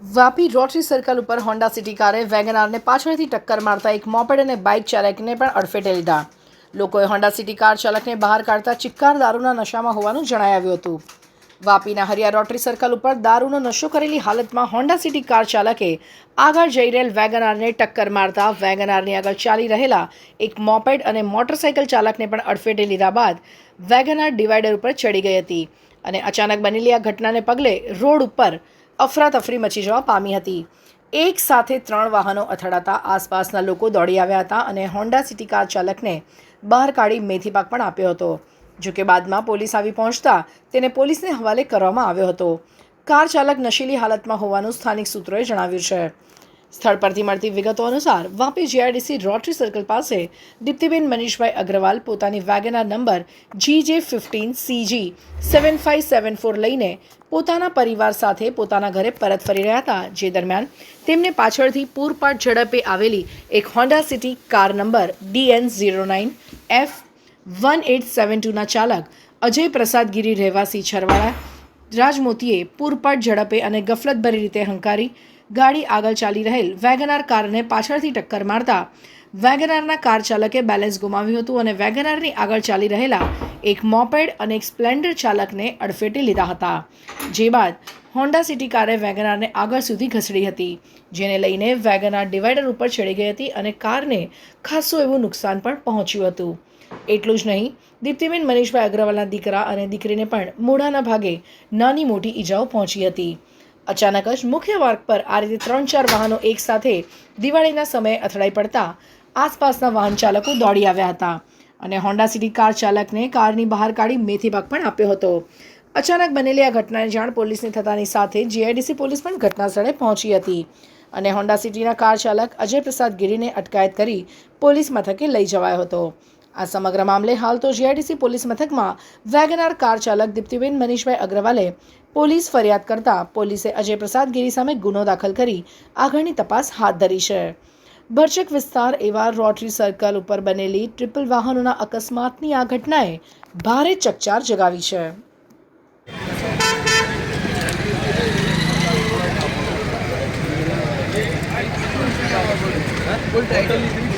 Vapi rotary circle ઉપર Honda City કારે વેગનારને પાછળથી ટક્કર મારતા એક મોપેડ અને બાઇક ચાલકને પણ અડફેટે લીધા. લોકોએ હોન્ડા સિટી કાર ચાલકને બહાર કાઢતા ચિક્કાર દારૂના નશામાં હોવાનું જણાઈ આવ્યું હતું. વાપીના હરિયા રોટરી સર્કલ ઉપર દારૂનો નશો કરેલી હાલતમાં હોન્ડા સિટી કાર ચાલકે આગળ જઈ રહેલ વેગનારને ટક્કર મારતા વેગનારની આગળ ચાલી રહેલા એક મોપેડ અને મોટરસાઇકલ ચાલકને પણ અડફેટે લીધા બાદ વેગનાર ડિવાઈડર ઉપર ચડી ગઈ હતી અને અચાનક બનેલી આ ઘટનાને પગલે રોડ ઉપર અફરાતફરી મચી જવા પામી હતી. એક સાથે ત્રણ વાહનો અથડાતા આસપાસના લોકો દોડી આવ્યા હતા અને હોન્ડા સિટી કાર ચાલકને બહાર કાઢી મેથીપાક પણ આપ્યો હતો. જોકે બાદમાં પોલીસ આવી પહોંચતા તેને પોલીસને હવાલે કરવામાં આવ્યો હતો. કાર ચાલક નશીલી હાલતમાં હોવાનું સ્થાનિક સૂત્રોએ જણાવ્યું છે. સ્થળ પરથી મળતી વિગતો અનુસાર, વાપી જીઆઈડીસી રોટરી સર્કલ પાસે દીપ્તિબેન મનીષભાઈ અગ્રવાલ પોતાની WagonR number G J fifteen CG seven five seven four લઈને પોતાના પરિવાર સાથે પોતાના ઘરે પરત ફરી રહ્યા હતા, જે દરમિયાન તેમને પાછળથી પૂરપાટ ઝડપે આવેલી એક Honda City car number DN zero nine F one eight seven ટુના ચાલક અજય પ્રસાદગીરી રહેવાસી છરવાડા રાજમોતીએ પૂરપાટ ઝડપે અને ગફલતભરી રીતે હંકારી ગાડી આગળ ચાલી રહેલ વેગનાર કારને પાછળથી ટક્કર મારતા વેગનારના કાર ચાલકે બેલેન્સ ગુમાવ્યું હતું અને વેગનારની આગળ ચાલી રહેલા એક મોપેડ અને એક સ્પ્લેન્ડર ચાલકને અડફેટે લીધા હતા. જે બાદ હોન્ડા સિટી કારે વેગનારને આગળ સુધી ઘસડી હતી, જેને લઈને વેગનાર ડિવાઈડર ઉપર ચડી ગઈ હતી અને કારને ખાસું એવું નુકસાન પણ પહોંચ્યું હતું. એટલું જ નહીં, દીપ્તિબેન મનીષભાઈ અગ્રવાલના દીકરા અને દીકરીને પણ મોઢાના ભાગે નાની મોટી ઈજાઓ પહોંચી હતી. અચાનક જ મુખ્ય માર્ગ પર આ રીતે ત્રણ ચાર વાહનો એકસાથે દિવાળીના સમયે અથડાઈ પડતા આસપાસના વાહન ચાલકો દોડી આવ્યા હતા અને હોન્ડા સિટી કાર ચાલકને કારની બહાર કાઢી મેથીભાગ પણ આપ્યો હતો. અચાનક બનેલી આ ઘટનાની જાણ પોલીસને થતાની સાથે જીઆઈડીસી પોલીસ પણ ઘટનાસ્થળે પહોંચી હતી અને હોન્ડા સિટીના કાર ચાલક અજય પ્રસાદ ગીરીને અટકાયત કરી પોલીસ મથકે લઈ જવાયો હતો. આ સમગ્ર મામલે હાલ તો જીઆઈડીસી પોલીસ મથકમાં વેગનાર કાર ચાલક દીપ્તિબેન મનીષભાઈ અગ્રવાલે પોલીસ ફરિયાદ કરતા પોલીસે અજય પ્રસાદ ગીરી સામે ગુનો દાખલ કરી આગળની તપાસ હાથ ધરી છે. ભરચક વિસ્તાર એવા રોટરી સર્કલ ઉપર બનેલી ટ્રિપલ વાહનોના અકસ્માતની આ ઘટનાએ ભારે ચકચાર જગાવી છે. ફૂલ ટાઇટલ